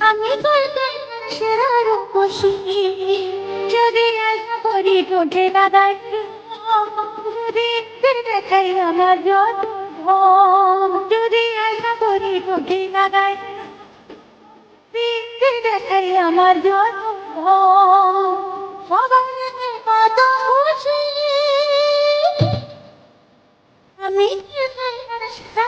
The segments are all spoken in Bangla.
আমি যদি করি টোটে দাদাই যদি দেখাই আমার যত যদি আশা করি টোটে দাদাই দেখাই আমার যত সবাই কত খুশি।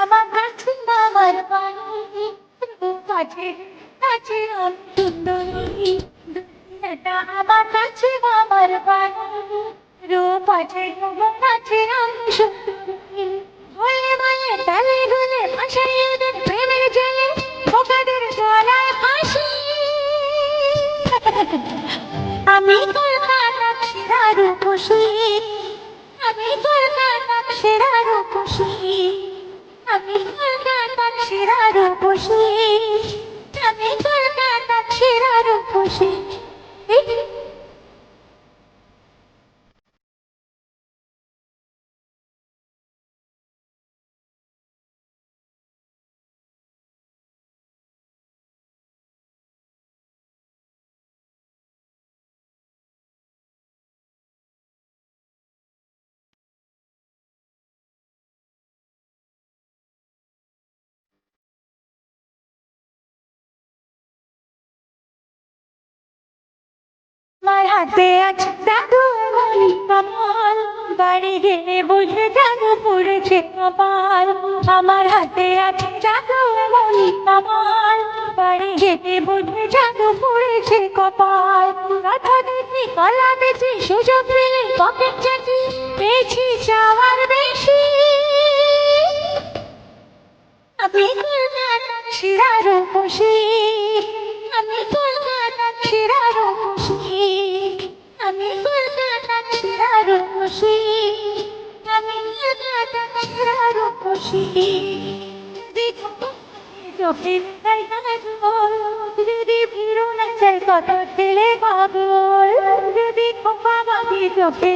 আমার কাছে আমার কাছে কাছে আমার কাছে আমার রূপ আছে, রূপ আমি সুন্দরী বলে তালে গলে ভাষায় ওদের প্রেমের জলে বোকাদের গলায় ফাঁসি আমি কলকাতা সেরা রূপসী। আমি কলকাতা সেরা রূপসী। আমি কলকাতা সেরা রূপসী আমি কলকাতা সেরা রূপসী হাতে আছে দাদু কপাল বাড়ি গেলে বুঝে জাদু পড়েছে কপাল আমার হাতে আছে জাদু কপাল বাড়ি গেলে বুঝে জাদু পড়েছে কপাল। কথা দেখি কলা বেশি সুযোগ পেলে পকেট চাচি পেয়েছি চাওয়ার বেশি। আমি কলকাতার সেরা রূপসী আমি কলকাতার সেরা রূপসী যদি ভিড়ো না চাই কত ছেলে পাগল যদি খোপা বাকি চোখে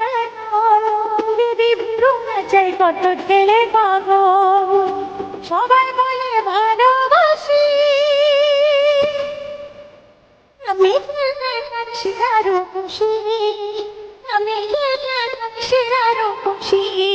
কাজল যদি ভিড়ো না চাই কত ছেলে পাগল সবাই বলে ভালোবাসি। আমি সেরারও খুশি। আমি সেরারও খুশি।